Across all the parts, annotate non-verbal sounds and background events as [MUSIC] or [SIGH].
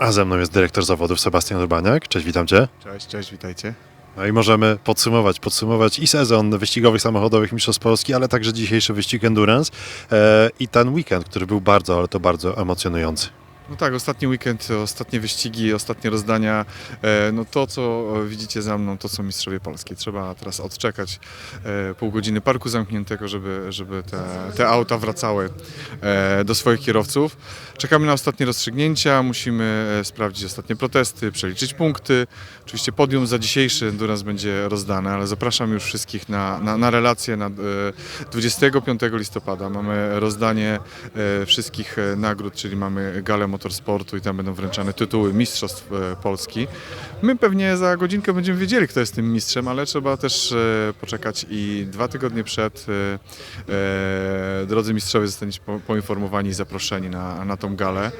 A ze mną jest dyrektor zawodów Sebastian Urbaniak. Cześć, witam Cię. Cześć, cześć, witajcie. No i możemy podsumować, podsumować i sezon wyścigowych samochodowych Mistrzostw Polski, ale także dzisiejszy wyścig Endurance e, i ten weekend, który był bardzo, ale to bardzo emocjonujący. No tak, ostatni weekend, ostatnie wyścigi, ostatnie rozdania, e, no to co widzicie za mną, to są mistrzowie Polski. Trzeba teraz odczekać e, pół godziny parku zamkniętego, żeby, żeby te, te auta wracały e, do swoich kierowców. Czekamy na ostatnie rozstrzygnięcia, musimy sprawdzić ostatnie protesty, przeliczyć punkty. Oczywiście podium za dzisiejszy Endurance będzie rozdane, ale zapraszam już wszystkich na, na, na relację na e, 25 listopada. Mamy rozdanie wszystkich nagród, czyli mamy galę motorsportu i tam będą wręczane tytuły Mistrzostw e, Polski. My pewnie za godzinkę będziemy wiedzieli, kto jest tym mistrzem, ale trzeba też e, poczekać i dwa tygodnie przed e, drodzy mistrzowie zostaniecie po- poinformowani i zaproszeni na, na tą galę.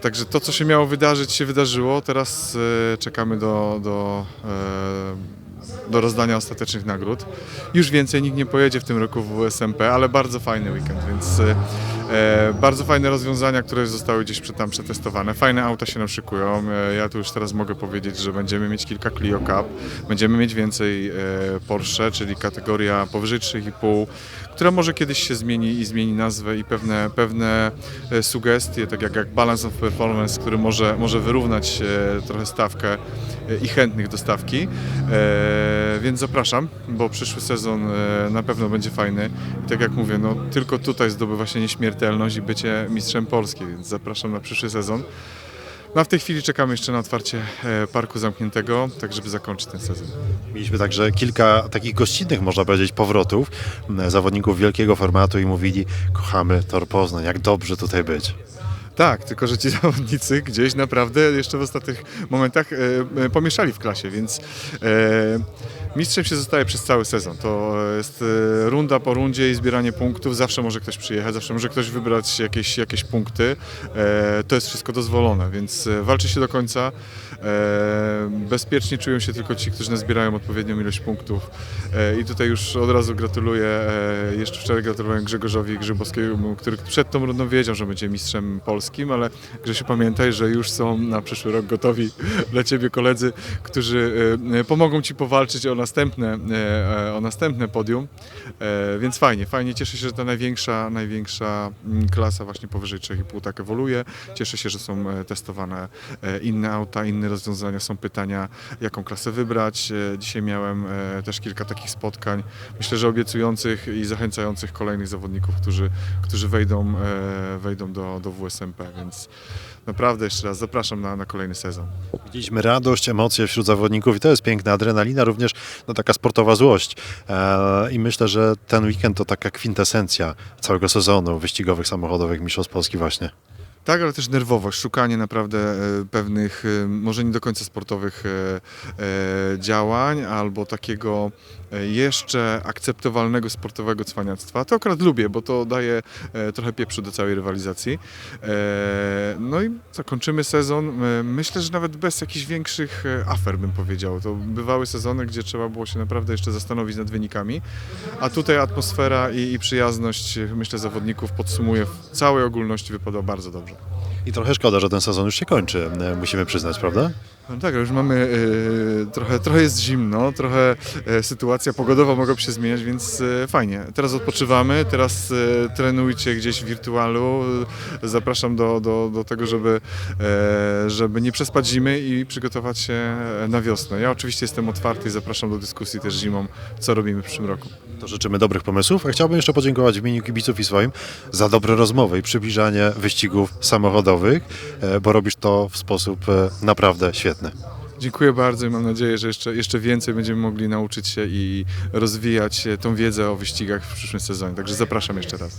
Także to, co się miało wydarzyć, się wydarzyło. Teraz czekamy do, do, do rozdania ostatecznych nagród. Już więcej nikt nie pojedzie w tym roku w WSMP, ale bardzo fajny weekend, więc e, bardzo fajne rozwiązania, które zostały gdzieś tam przetestowane. Fajne auta się nam szykują. E, ja tu już teraz mogę powiedzieć, że będziemy mieć kilka Clio Cup, będziemy mieć więcej e, Porsche, czyli kategoria powyżej 3,5, która może kiedyś się zmieni i zmieni nazwę i pewne, pewne e, sugestie, tak jak, jak Balance of Performance, który może, może wyrównać e, trochę stawkę e, i chętnych do stawki. E, więc zapraszam, bo przyszły sezon e, na pewno będzie fajny. I tak jak mówię, no, tylko tutaj zdobywa się nieśmiertelność i bycie mistrzem Polski, więc zapraszam na przyszły sezon. No a w tej chwili czekamy jeszcze na otwarcie e, parku zamkniętego, tak żeby zakończyć ten sezon. Mieliśmy także kilka takich gościnnych, można powiedzieć, powrotów zawodników wielkiego formatu i mówili, kochamy Tor Poznań, jak dobrze tutaj być. Tak, tylko że ci [LAUGHS] zawodnicy gdzieś naprawdę jeszcze w ostatnich momentach e, e, pomieszali w klasie, więc e, mistrzem się zostaje przez cały sezon. To jest e, runda po rundzie i zbieranie punktów. Zawsze może ktoś przyjechać, zawsze może ktoś wybrać jakieś, jakieś punkty. E, to jest wszystko dozwolone, więc e, walczy się do końca. Bezpiecznie czują się tylko ci, którzy nazbierają odpowiednią ilość punktów. I tutaj już od razu gratuluję. Jeszcze wczoraj gratulowałem Grzegorzowi Grzybowskiemu, który przed tą rundą wiedział, że będzie mistrzem polskim, ale Grzesiu pamiętaj, że już są na przyszły rok gotowi [LAUGHS] dla Ciebie koledzy, którzy e, pomogą Ci powalczyć o następne, e, e, o następne podium. Więc fajnie, fajnie. Cieszę się, że ta największa, największa mm, klasa właśnie powyżej 3,5 tak ewoluuje. Cieszę się, że są testowane inne auta, inne rozwiązania, są pytania, jaką klasę wybrać. Dzisiaj miałem też kilka takich spotkań, myślę, że obiecujących i zachęcających kolejnych zawodników, którzy, którzy wejdą, wejdą do, do Więc naprawdę jeszcze raz zapraszam na, na kolejny sezon. Widzieliśmy radość, emocje wśród zawodników i to jest piękna adrenalina, również no, taka sportowa złość. E, I myślę, że ten weekend to taka kwintesencja całego sezonu wyścigowych, samochodowych Mistrzostw Polski właśnie. Tak, ale też nerwowość, szukanie naprawdę e, pewnych, e, może nie do końca sportowych e, działań, albo takiego jeszcze akceptowalnego sportowego cwaniactwa. To akurat lubię, bo to daje trochę pieprzu do całej rywalizacji. No i zakończymy sezon, e, myślę, że nawet bez jakichś większych afer bym powiedział. To bywały sezony, gdzie trzeba było się naprawdę jeszcze zastanowić nad wynikami, a tutaj atmosfera i, i przyjazność, myślę, zawodników podsumuje w całej ogólności wypadła bardzo dobrze. I trochę szkoda, że ten sezon już się kończy, e, musimy przyznać, prawda? No tak, już mamy e, trochę, trochę jest zimno, trochę e, sytuacja pogodowa mogłaby się zmieniać, więc fajnie. Teraz odpoczywamy, teraz trenujcie gdzieś w wirtualu. Zapraszam do, do, do tego, żeby, żeby nie przespać zimy i przygotować się na wiosnę. Ja oczywiście jestem otwarty i zapraszam do dyskusji też zimą, co robimy w przyszłym roku. To życzymy dobrych pomysłów, a chciałbym jeszcze podziękować w imieniu kibiców i swoim za dobre rozmowy i przybliżanie wyścigów samochodowych, e, bo robisz to w sposób e, naprawdę świetny. Dziękuję bardzo i mam nadzieję, że jeszcze, jeszcze więcej będziemy mogli nauczyć się i rozwijać e, tą wiedzę o wyścigach w przyszłym sezonie. Także zapraszam jeszcze raz.